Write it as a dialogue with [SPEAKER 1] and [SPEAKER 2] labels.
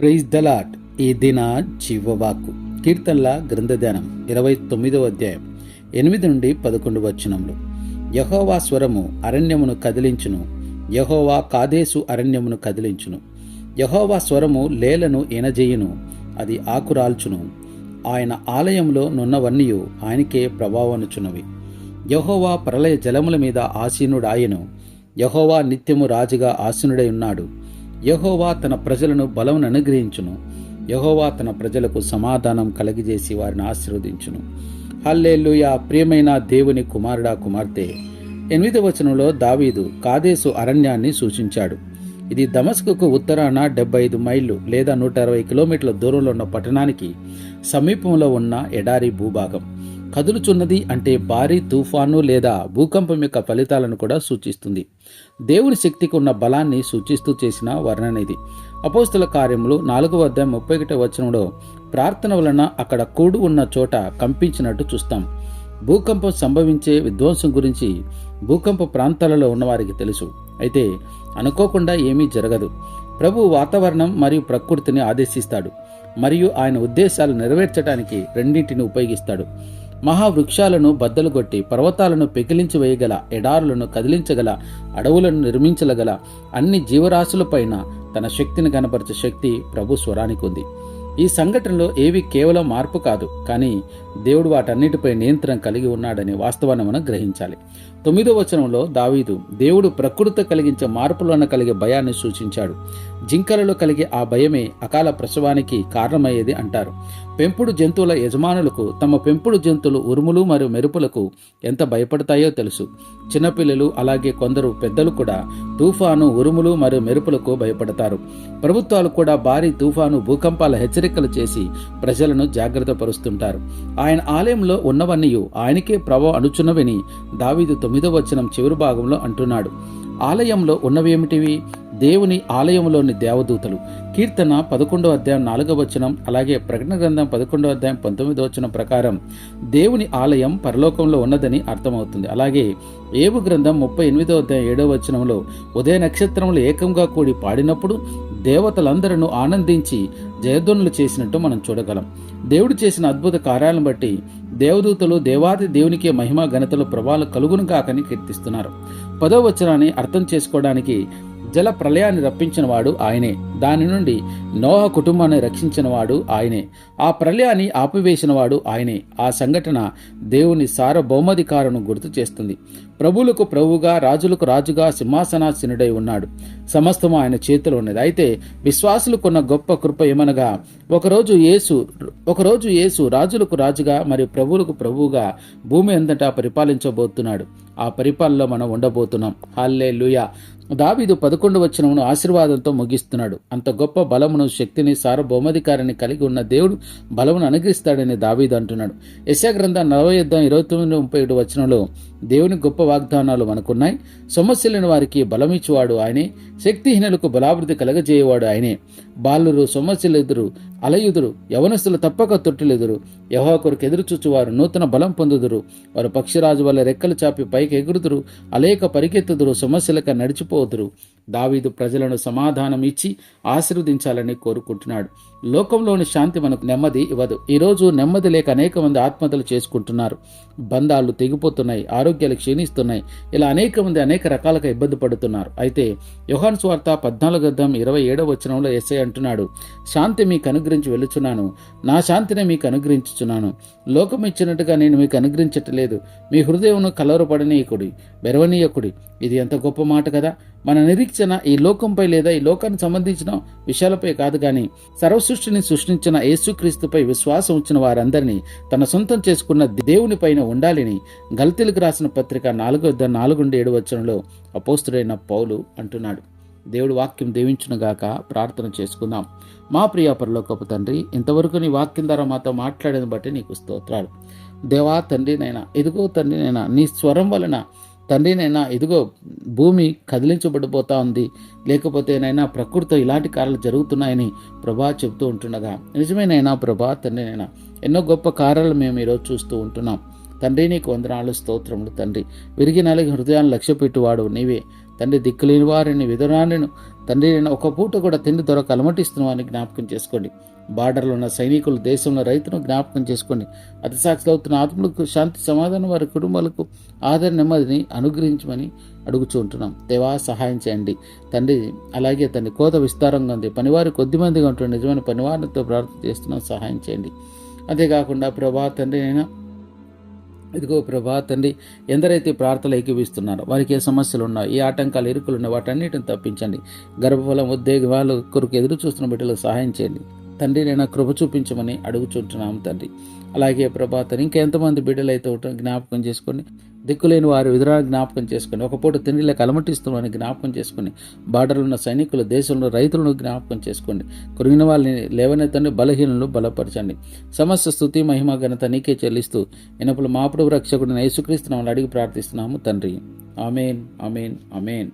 [SPEAKER 1] Praise దలాట్ ఈ దిన జీవవాక్కు. కీర్తనల గ్రంథధ్యానం ఇరవై తొమ్మిదవ అధ్యాయం ఎనిమిది నుండి పదకొండు వచనములు. యహోవా స్వరము అరణ్యమును కదిలించును. యహోవా కాదేశు అరణ్యమును కదిలించును. యహోవా స్వరము లేలను ఎనజేయును అది ఆకురాల్చును. ఆయన ఆలయంలో నున్నవన్నీయు ఆయనకే ప్రభావనుచున్నవి యహోవా ప్రళయ జలముల మీద ఆసీనుడాయను. యహోవా నిత్యము రాజుగా ఆసీనుడై ఉన్నాడు. యహోవా తన ప్రజలను బలమును అనుగ్రహించును. యహోవా తన ప్రజలకు సమాధానం కలిగజేసి వారిని ఆశీర్వదించును. హల్లేలుయా! ప్రియమైన దేవుని కుమారుడా కుమార్తె! ఎనిమిది వచనంలో దావీదు కాదేశు అరణ్యాన్ని సూచించాడు. ఇది దమస్కుకు ఉత్తరాన డెబ్బై ఐదు మైళ్ళు లేదా నూట అరవై కిలోమీటర్ల దూరంలో ఉన్న పట్టణానికి సమీపంలో ఉన్న ఎడారి భూభాగం. కదులుచున్నది అంటే భారీ తుఫాను లేదా భూకంపం యొక్క ఫలితాలను కూడా సూచిస్తుంది. దేవుని శక్తికి ఉన్న బలాన్ని సూచిస్తూ చేసిన వర్ణన ఇది అపోస్తుల కార్యములు నాలుగవ అధ్యాయం ముప్పై ఒకటో వచనంలో ప్రార్థన వలన అక్కడ కూడు ఉన్న చోట కంపించినట్టు చూస్తాం. భూకంపం సంభవించే విధ్వంసం గురించి భూకంప ప్రాంతాలలో ఉన్నవారికి తెలుసు. అయితే అనుకోకుండా ఏమీ జరగదు. ప్రభు వాతావరణం మరియు ప్రకృతిని ఆదేశిస్తాడు. మరియు ఆయన ఉద్దేశాలు నెరవేర్చడానికి రెండింటిని ఉపయోగిస్తాడు. మహావృక్షాలను బద్దలుగొట్టి పర్వతాలను పెకిలించి వేయగల ఎడారులను కదిలించగల అడవులను నిర్మించగల అన్ని జీవరాశులపైన తన శక్తిని కనపరిచే శక్తి ప్రభు స్వరానికి ఉంది. ఈ సంఘటనలో ఏవి కేవలం మార్పు కాదు కానీ దేవుడు వాటన్నిటిపై నియంత్రణ కలిగి ఉన్నాడనే వాస్తవాన్ని మనం గ్రహించాలి. తొమ్మిదో వచనంలో దావీదు దేవుడు ప్రకృతి కలిగించే మార్పులను కలిగే భయాన్ని సూచించాడు. జింకలలో కలిగే ఆ భయమే అకాల ప్రసవానికి కారణమయ్యేది అంటారు. పెంపుడు జంతువుల యజమానులకు తమ పెంపుడు జంతువులు ఉరుములు మరియు మెరుపులకు ఎంత భయపడతాయో తెలుసు. చిన్నపిల్లలు అలాగే కొందరు పెద్దలు కూడా తుఫాను ఉరుములు మరియు మెరుపులకు భయపడతారు. ప్రభుత్వాలు కూడా భారీ తుఫాను భూకంపాల హెచ్చరికలు చేసి ప్రజలను జాగ్రత్త పరుస్తుంటారు. ఆయన ఆలయంలో ఉన్నవన్నీ ఆయనకే ప్రభావం అనుచున్నవని దావీదు తొమ్మిదవ వచనం చివరి భాగంలో అంటున్నాడు. ఆలయంలో ఉన్నవేమిటివి? దేవుని ఆలయంలోని దేవదూతలు. కీర్తన పదకొండో అధ్యాయం నాలుగవ వచనం అలాగే ప్రకటన గ్రంథం పదకొండో అధ్యాయం పంతొమ్మిదో వచనం ప్రకారం దేవుని ఆలయం పరలోకంలో ఉన్నదని అర్థమవుతుంది. అలాగే ఏవు గ్రంథం ముప్పై ఎనిమిదో అధ్యాయం ఏడో వచనంలో ఉదయ నక్షత్రములు ఏకంగా కూడి పాడినప్పుడు దేవతలందరూ ఆనందించి జయధ్వనులు చేసినట్టు మనం చూడగలం. దేవుడు చేసిన అద్భుత కార్యాలను బట్టి దేవదూతలు దేవాది దేవునికే మహిమ ఘనతలు ప్రభావాలు కలుగును కాకని కీర్తిస్తున్నారు. పదో వచనాన్ని అర్థం చేసుకోవడానికి జల ప్రళయాన్ని రప్పించినవాడు ఆయనే. దాని నుండి నోహ కుటుంబాన్ని రక్షించినవాడు ఆయనే. ఆ ప్రళయాన్ని ఆపివేసినవాడు ఆయనే. ఆ సంఘటన దేవుని సార్వభౌమాధికారను గుర్తు చేస్తుంది. ప్రభులకు ప్రభువుగా రాజులకు రాజుగా సింహాసనాసీనుడై ఉన్నాడు. సమస్తము ఆయన చేతిలో ఉన్నది. అయితే విశ్వాసులకున్న గొప్ప కృప ఏమనగా ఒకరోజు యేసు ఒకరోజు యేసు రాజులకు రాజుగా మరియు ప్రభువులకు ప్రభువుగా భూమి అంతటా పరిపాలించబోతున్నాడు. ఆ పరిపాలనలో మనం ఉండబోతున్నాం. హాల్లే లూయా దావీదు పదకొండు వచనమును ఆశీర్వాదంతో ముగిస్తున్నాడు. అంత గొప్ప బలమును శక్తిని సార్వభౌమాధికారాన్ని కలిగి ఉన్న దేవుడు బలమును అనుగ్రహిస్తాడని దావీదు అంటున్నాడు. యశాగ్రంథ నలభై యుద్ధం ఇరవై తొమ్మిది ముప్పై ఏడు వచనంలో దేవుని గొప్ప వాగ్దానాలు మనకున్నాయి. సమస్యలను వారికి బలమిచ్చువాడు ఆయనే. శక్తిహీనులకు బలాభివృద్ధి కలగజేయవాడు ఆయనే. బాలురు సమస్యలెదురు అలయుదురు యవనస్తులు తప్పక తొట్టులెదురు. యహో కొరకు నూతన బలం పొందుదురు. వారు పక్షిరాజు వల్ల రెక్కలు చాపి పైకి ఎగురుదురు. అలేక పరిగెత్తుదురు సమస్యలక నడిచిపోదురు. దావీదు ప్రజలను సమాధానం ఇచ్చి ఆశీర్వదించాలని కోరుకుంటున్నాడు. లోకంలోని శాంతి మనకు నెమ్మది ఇవ్వదు. ఈరోజు నెమ్మది లేక అనేక మంది ఆత్మహత్యలు చేసుకుంటున్నారు. బంధాలు తెగిపోతున్నాయి. ఆరోగ్యాలు క్షీణిస్తున్నాయి. ఇలా అనేక మంది అనేక రకాలుగా ఇబ్బంది పడుతున్నారు. అయితే యోహాన్ స్వార్త పద్నాలుగు అద్దం ఇరవై ఏడవ వచనంలో ఎస్ఐ అంటున్నాడు శాంతి మీకు అనుగ్రహించి వెళుచున్నాను నా శాంతిని మీకు అనుగ్రహించుచున్నాను. లోకం ఇచ్చినట్టుగా నేను మీకు అనుగ్రహించట్లేదు. మీ హృదయం కలవరపడనీయకుడి బెరవనీయకుడి. ఇది ఎంత గొప్ప మాట కదా! మన నిరీక్షణ ఈ లోకంపై లేదా ఈ లోకానికి సంబంధించిన విషయాలపై కాదు కానీ సర్వసృష్టిని సృష్టించిన యేసుక్రీస్తుపై విశ్వాసం ఉంచిన వారందరినీ తన సొంతం చేసుకున్న దేవుని పైన ఉండాలని గల్తీలకు రాసిన పత్రిక నాలుగో నాలుగు ఏడు వచనంలో అపోస్తుడైన పౌలు అంటున్నాడు. దేవుడు వాక్యం దీవించునుగాక ప్రార్థన చేసుకుందాం. మా ప్రియ పరలోకపు తండ్రి ఇంతవరకు నీ వాక్యం ద్వారా మాతో మాట్లాడేది బట్టి నీకు స్తోత్రాలు. దేవా తండ్రి నైనా ఇదిగో తండ్రి నైనా నీ స్వరం వలన తండ్రి నైనా ఇదిగో భూమి కదిలించబడిపోతా ఉంది. లేకపోతే నైనా ప్రకృతితో ఇలాంటి కార్యాలు జరుగుతున్నాయని ప్రభా చెబుతూ ఉంటుండగా నిజమేనైనా ప్రభా తండ్రినైనా ఎన్నో గొప్ప కార్యాలు మేము ఈరోజు చూస్తూ ఉంటున్నాం. తండ్రి నీకు వందనాలు స్తోత్రములు తండ్రి. విరిగి నలిగి హృదయాన్ని లక్ష్య పెట్టువాడు నీవే. తండ్రి దిక్కులేని వారిని విధురాలను తండ్రి నేను ఒక పూట కూడా తిండి దొరక అలమటిస్తున్నామని జ్ఞాపకం చేసుకోండి. బార్డర్లో ఉన్న సైనికులు దేశంలో రైతును జ్ఞాపకం చేసుకొని అతిసాక్షులు అవుతున్న ఆత్మలకు శాంతి సమాధానం వారి కుటుంబాలకు ఆదరణ నెమ్మదిని అనుగ్రహించమని అడుగుచుంటున్నాం దేవా సహాయం చేయండి. తండ్రి అలాగే తండ్రి కోత విస్తారంగా ఉంది. పనివారు కొద్దిమందిగా ఉంటున్న నిజమైన పనివారితో ప్రార్థన చేస్తున్నాం. సహాయం చేయండి. అంతేకాకుండా ప్రభా తండ్రి అయినా ఇదిగో ప్రభా తండ్రి ఎందరైతే ప్రార్థనలు ఏకీవిస్తున్నారో వారికి ఏ సమస్యలు ఉన్నాయో ఏ ఆటంకాలు ఇరుకులు ఉన్నాయో వాటన్నిటిని తప్పించండి. గర్భఫలం ఉద్యోగ వాళ్ళు కొరకు ఎదురు చూస్తున్న బిడ్డలకు సహాయం చేయండి. తండ్రి నేను కృప చూపించమని అడుగుచుంటున్నాము తండ్రి. అలాగే ప్రభాతం ఇంకెంతమంది బిడ్డలైతే ఉంటాం జ్ఞాపకం చేసుకొని దిక్కులేని వారి విధురాలు జ్ఞాపకం చేసుకొని ఒక పూట తిండిలో కలమటిస్తున్నామని జ్ఞాపకం చేసుకొని బార్డర్లో ఉన్న సైనికులు దేశంలో రైతులను జ్ఞాపకం చేసుకోండి కురిగిన వాళ్ళని లేవనెత్తండి బలహీనలు బలపరచండి. సమస్త స్థుతి మహిమ ఘనత నీకే చెల్లిస్తూ ఇనప్పుడు మాపుడు రక్షకుడిని యేసుక్రీస్తున్నామని అడిగి ప్రార్థిస్తున్నాము తండ్రి. Amen amen amen.